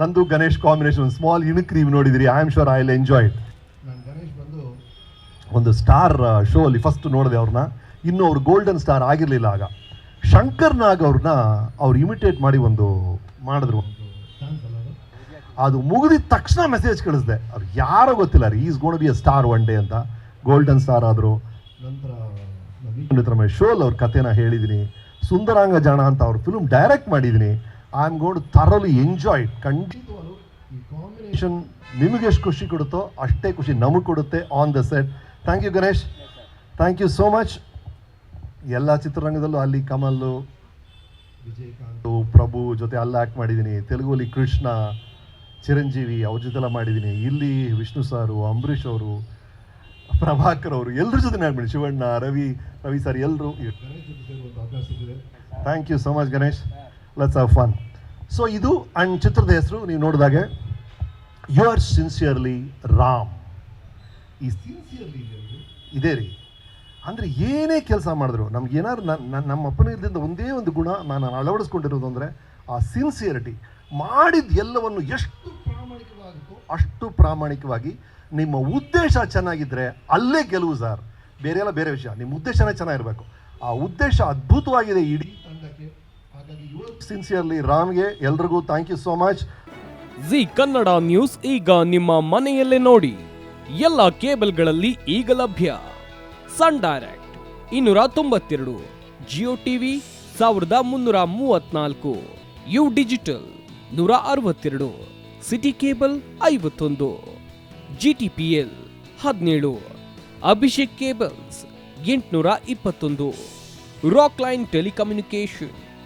ನಂದು Ganesh combination small ಇಣುಕ್ ನೀವು ನೋಡಿದ್ರಿ I am sure I will enjoy it ನಾನು ಗಣೇಶ್ ಬಂದು ಒಂದು ಸ್ಟಾರ್ ಶೋ ಅಲ್ಲಿ ಫಸ್ಟ್ ನೋಡಿದೆ ಅವ್ರನ್ನ. ಇನ್ನು ಅವ್ರು ಗೋಲ್ಡನ್ ಸ್ಟಾರ್ ಆಗಿರಲಿಲ್ಲ ಆಗ. ಶಂಕರ್ ನಾಗ್ ಅವ್ರನ್ನ ಅವ್ರು ಇಮಿಟೇಟ್ ಮಾಡಿ ಒಂದು ಮಾಡಿದ್ರು. ಅದು. ಮುಗಿದಿದ ತಕ್ಷಣ ಮೆಸೇಜ್ ಕಳಿಸ್ದೆ. ಅವ್ರು ಯಾರೋ ಗೊತ್ತಿಲ್ಲ ರೀ is gonna be a star one day ಅಂತ. ಗೋಲ್ಡನ್ ಸ್ಟಾರ್ ಆದರು. ನಂತರ ಶೋಲ್ ಅವ್ರ ಕಥೆನ ಹೇಳಿದ್ದೀನಿ ಸುಂದರಾಂಗ ಜಾಣ ಅಂತ ಅವ್ರ ಫಿಲ್ಮ್ ಡೈರೆಕ್ಟ್ ಮಾಡಿದ್ದೀನಿ ಐ ಆಮ್ ಗೋಡ್ ಥರಲಿ ಎಂಜಾಯ್ ಖಂಡಿತ ಖಂಡಿತವಾಗ್ಲೂ ಈ ಕಾಂಬಿನೇಷನ್ ನಿಮಗೆ ಎಷ್ಟು ಖುಷಿ ಕೊಡುತ್ತೋ ಅಷ್ಟೇ ಖುಷಿ ನಮಗೆ ಕೊಡುತ್ತೆ on the set thank you Ganesh thank you so much ಎಲ್ಲ ಚಿತ್ರರಂಗದಲ್ಲೂ ಅಲ್ಲಿ ಕಮಲ್ಲು ವಿಜಯಕಾಂತ್ ಪ್ರಭು ಜೊತೆ ಅಲ್ಲಿ ಆ್ಯಕ್ಟ್ ಮಾಡಿದ್ದೀನಿ. ತೆಲುಗುಲಿ ಕೃಷ್ಣ ಚಿರಂಜೀವಿ ಅವ್ರ ಜೊತೆಲ್ಲ ಮಾಡಿದ್ದೀನಿ. ಇಲ್ಲಿ ವಿಷ್ಣು ಸಾರು ಅಂಬರೀಷ್ ಅವರು ಪ್ರಭಾಕರ್ ಅವರು ಎಲ್ಲರ ಜೊತೆ ಆಗ್ಬಿಡಿ ಶಿವಣ್ಣ ರವಿ ರವಿ ಸರ್ ಎಲ್ಲರೂ thank you so much Ganesh let's have fun so ಇದು ಆ್ಯಂಡ್ ಚಿತ್ರದ ಹೆಸರು, ನೀವು ನೋಡಿದಾಗೆ ಯು ಆರ್ ಸಿನ್ಸಿಯರ್ಲಿ ರಾಮ್ ಈ ಸಿನ್ಸಿಯರ್ಲಿ ಇದೇ ರೀ. ಅಂದರೆ ಏನೇ ಕೆಲಸ ಮಾಡಿದ್ರು, ನಮ್ಗೆ ಏನಾದ್ರು ನನ್ನ ನಮ್ಮ ಅಪ್ಪನಿಂದ ಒಂದೇ ಒಂದು ಗುಣ ನಾನು ಅಳವಡಿಸ್ಕೊಂಡಿರೋದು ಅಂದರೆ ಆ ಸಿನ್ಸಿಯರಿಟಿ ಮಾಡಿದ ಎಲ್ಲವನ್ನು ಎಷ್ಟು ಪ್ರಾಮಾಣಿಕವಾಗುತ್ತೋ ಅಷ್ಟು ಪ್ರಾಮಾಣಿಕವಾಗಿ ನಿಮ್ಮ ಉದ್ದೇಶ ಚೆನ್ನಾಗಿದ್ದರೆ ಅಲ್ಲೇ ಗೆಲುವು ಸರ್. ಬೇರೆ ಎಲ್ಲ ಬೇರೆ ವಿಷಯ. ನಿಮ್ಮ ಉದ್ದೇಶನೇ ಚೆನ್ನಾಗಿರಬೇಕು. ಆ ಉದ್ದೇಶ ಅದ್ಭುತವಾಗಿದೆ ಇಡೀ ಸಿನ್ಸಿಯರ್ಲಿ ರಾಮ್ಗೆ ಎಲ್ರಿಗೂ thank you so much Zee Kannada news ಈಗ ನಿಮ್ಮ ಮನೆಯಲ್ಲೇ ನೋಡಿ. ಎಲ್ಲ ಕೇಬಲ್ಗಳಲ್ಲಿ ಈಗ ಲಭ್ಯ. ಸನ್ ಡೈರೆಕ್ಟ್ ಇನ್ನೂರ ತೊಂಬತ್ತೆರಡು, ಜಿಯೋ ಟಿವಿ ಸಾವಿರದ ಮುನ್ನೂರ ಮೂವತ್ನಾಲ್ಕು ಯು ಡಿಜಿಟಲ್ ನೂರ ಅರವತ್ತೆರಡು, ಸಿಟಿ ಕೇಬಲ್ ಐವತ್ತೊಂದು ಜಿ ಟಿ ಪಿ ಎಲ್ ಹದಿನೇಳು, ಅಭಿಷೇಕ್ ಕೇಬಲ್ಸ್ ಎಂಟುನೂರ ಇಪ್ಪತ್ತೊಂದು, ರಾಕ್ ಲೈನ್ ಟೆಲಿಕಮ್ಯುನಿಕೇಶನ್